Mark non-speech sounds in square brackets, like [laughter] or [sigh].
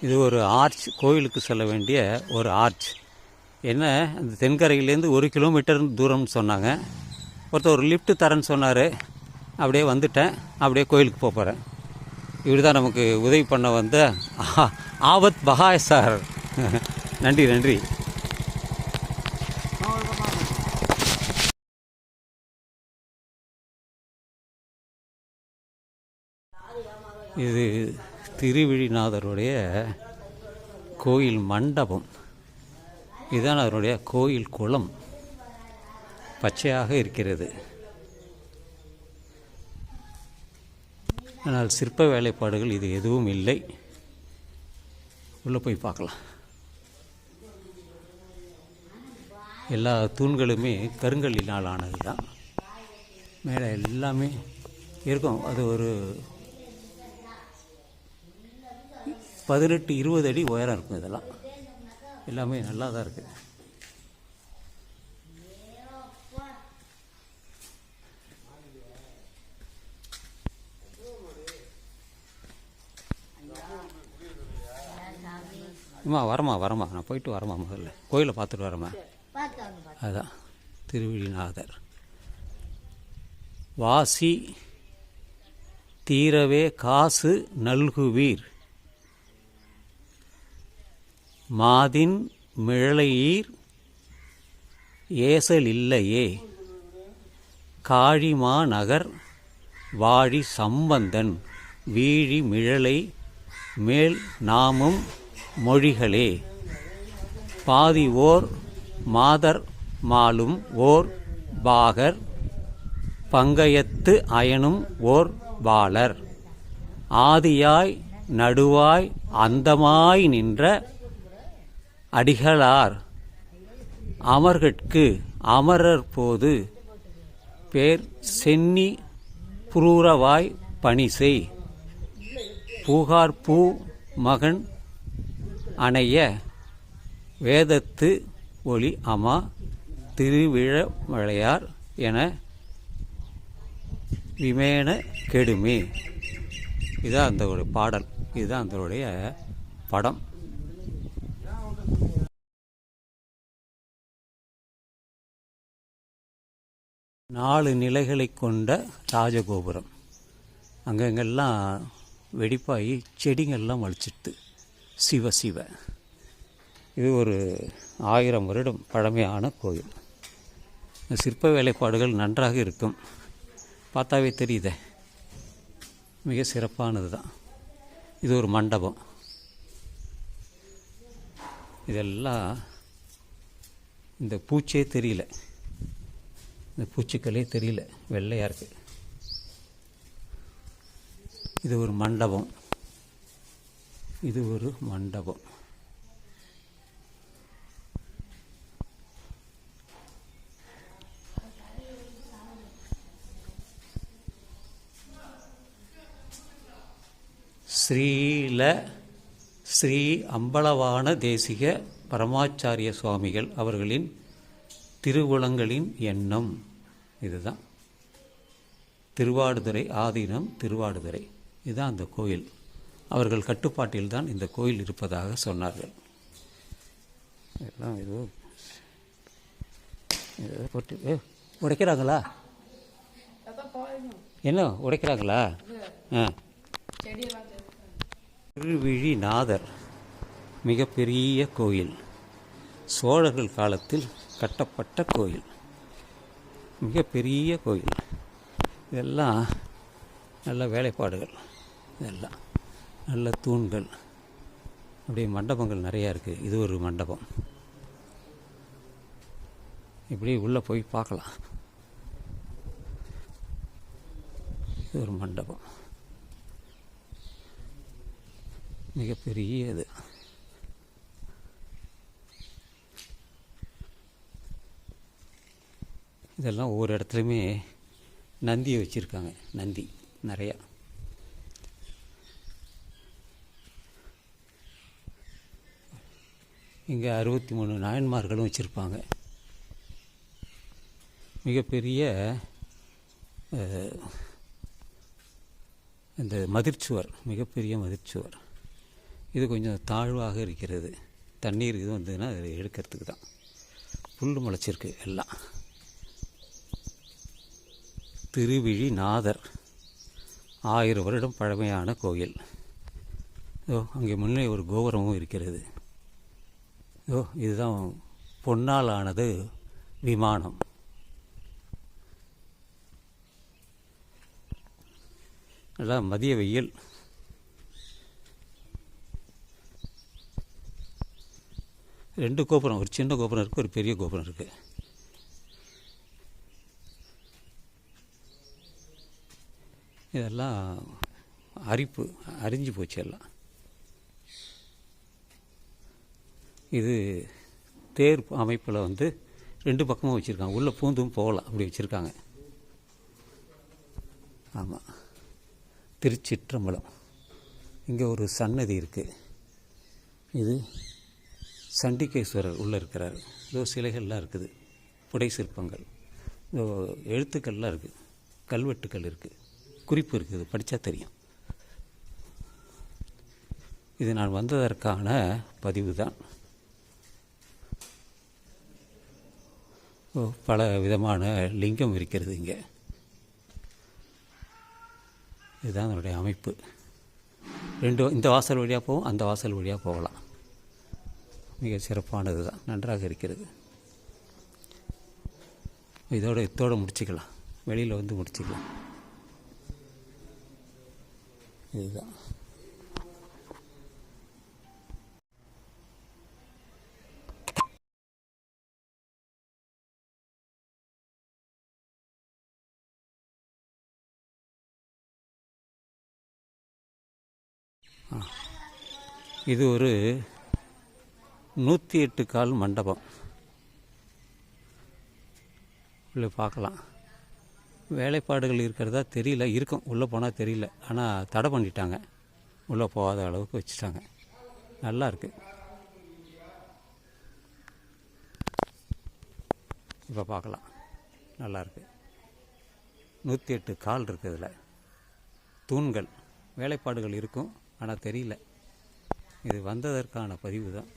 இது ஒரு ஆர்ச் கோயிலுக்கு செல்ல வேண்டிய ஒரு ஆர்ச் என்ன? அந்த தென்கரையிலேருந்து ஒரு கிலோமீட்டர் தூரம்னு சொன்னாங்க. ஒருத்தர் ஒரு லிஃப்ட் தரேன்னு சொன்னார். அப்படியே வந்துட்டேன். அப்படியே கோயிலுக்கு போக போகிறேன் இவர் தான் நமக்கு உதவி பண்ண வந்த ஆ- ஆபத் பகாய் சார். [laughs] நன்றி நன்றி. இது திருவிழிநாதருடைய கோயில் மண்டபம். இதுதான் அதனுடைய கோயில் குளம். பச்சையாக இருக்கிறது. ஆனால் சிற்ப வேலைப்பாடுகள் இது எதுவும் இல்லை. உள்ளே போய் பார்க்கலாம். எல்லா தூண்களுமே கருங்கல்லினால் ஆனது தான் மேலே எல்லாமே இருக்கும். அது ஒரு பதினெட்டு இருபது அடி உயரம் இருக்கும் இதெல்லாம். எல்லாமே நல்லா தான் இருக்குது அம்மா வரமா வரமா நான் போயிட்டு வரமா முதல்ல. கோயிலை பார்த்துட்டு வரமா அதுதான் திருவிழிநாதர். வாசி தீரவே காசு நல்குவீர். மாதின் மிழலையீர் ஏசலில்லையே. காழிமா நகர் வாழி சம்பந்தன் வீழி மிழலை மேல் நாமும் மொழிகளே. பாதி ஓர் மாதர் மாலும் ஓர் பாகர் பங்கயத்து அயனும் ஓர் பாலர் ஆதியாய் நடுவாய் அந்தமாய் நின்ற அடிகளார் அமர்கட்கு அமரர் போது பேர் சென்னி புரூரவாய் பணிசெய். பூகார் பூ மகன் அணைய வேதத்து ஒளி அமா திருவிழமழையார் என விமேன கெடுமே. இதுதான் அந்த பாடல். இதுதான் அந்தவுடைய படம். நாலு நிலைகளை கொண்ட ராஜகோபுரம். அங்கங்கெல்லாம் வெடிப்பாகி செடிங்கள்லாம் வலிச்சிட்டு சிவ சிவ. இது ஒரு ஆயிரம் வருடம் பழமையான கோயில். இந்த சிற்ப வேலைப்பாடுகள் நன்றாக இருக்கும். பார்த்தாவே தெரியுதே. மிக சிறப்பானது தான். இது ஒரு மண்டபம். இதெல்லாம் இந்த பூச்சே தெரியல. இந்த பூச்சிக்களே தெரியல வெள்ளையாக இருக்குது இது ஒரு மண்டபம். இது ஒரு மண்டபம். ஸ்ரீல ஸ்ரீ அம்பலவான தேசிக பரமாச்சாரிய சுவாமிகள் அவர்களின் திருவுளங்களின் எண்ணம். இதுதான். திருவாடுதுறை ஆதீனம் திருவாடுதுறை. இதுதான் அந்த கோயில். அவர்கள் கட்டுப்பாட்டில்தான் இந்த கோயில் இருப்பதாக சொன்னார்கள். எல்லாம் ஏதோ போட்டு உடைக்கிறாங்களா? என்ன உடைக்கிறாங்களா? ஆ. திருவிழிநாதர் மிகப்பெரிய கோயில். சோழர்கள் காலத்தில் கட்டப்பட்ட கோயில். மிகப்பெரிய கோயில். இதெல்லாம் நல்ல வேலைப்பாடுகள். இதெல்லாம் நல்ல தூண்கள். அப்படியே மண்டபங்கள் நிறையா இருக்குது இது ஒரு மண்டபம். இப்படி உள்ளே போய் பார்க்கலாம். இது ஒரு மண்டபம். மிகப்பெரிய இது. இதெல்லாம் ஒவ்வொரு இடத்துலையுமே நந்தியை வச்சுருக்காங்க. நந்தி நிறையா. இங்கே அறுபத்தி மூணு நாயன்மார்களும் வச்சுருப்பாங்க. மிகப்பெரிய இந்த மதிர்ச்சுவர் மிகப்பெரிய மதிர்ச்சுவர். இது கொஞ்சம் தாழ்வாக இருக்கிறது. தண்ணீர் இது வந்ததுன்னா அது எடுக்கிறதுக்கு தான். புல் முளைச்சிருக்கு எல்லாம். திருவிழி நாதர். ஆயிரம் வருடம் பழமையான கோயில். ஓ அங்கே முன்னே ஒரு கோபுரமும் இருக்கிறது. ஓ இதுதான் பொன்னால் ஆனது விமானம். நல்லா மதிய வெயில். ரெண்டு கோபுரம் ஒரு சின்ன கோபுரம் இருக்குது ஒரு பெரிய கோபுரம் இருக்குது இதெல்லாம் அரிப்பு அரிஞ்சு போச்சு எல்லாம். இது தேர் அமைப்பில் வந்து ரெண்டு பக்கமும் வச்சுருக்காங்க. உள்ளே பூந்தும் போகலாம் அப்படி வச்சுருக்காங்க. ஆமாம் திருச்சிற்றம்பலம். இங்கே ஒரு சன்னதி இருக்குது இது சண்டிகேஸ்வரர் உள்ளே இருக்கிறார். இதோ சிலைகள்லாம் இருக்குது. புடை சிற்பங்கள். இதோ எழுத்துக்கள்லாம் இருக்குது கல்வெட்டுக்கள் இருக்குது குறிப்பு இருக்குது படித்தா தெரியும். இது நான் வந்ததற்கான பதிவு தான். ஓ, பல விதமான லிங்கம் இருக்கிறது இங்கே. இதுதான் அதனுடைய அமைப்பு. ரெண்டு இந்த வாசல் வழியாக போகும் அந்த வாசல் வழியாக போகலாம். மிக சிறப்பானது தான் நன்றாக இருக்கிறது. இதோட இதோடு முடிச்சுக்கலாம். வெளியில் வந்து முடிச்சுக்கலாம். இதுதான். இது ஒரு நூற்றி எட்டு கால் மண்டபம். உள்ளே பார்க்கலாம். வேலைப்பாடுகள் இருக்கிறதா தெரியல. இருக்கும். உள்ளே போனால் தெரியல. ஆனால் தடை பண்ணிட்டாங்க. உள்ளே போகாத அளவுக்கு வச்சுட்டாங்க. நல்லா இருக்குது இப்போ பார்க்கலாம் நல்லா நூற்றி எட்டு கால் இருக்குது இதில். தூண்கள். வேலைப்பாடுகள் இருக்கும். ஆனால் தெரியல. இது வந்ததற்கான பதிவு தான்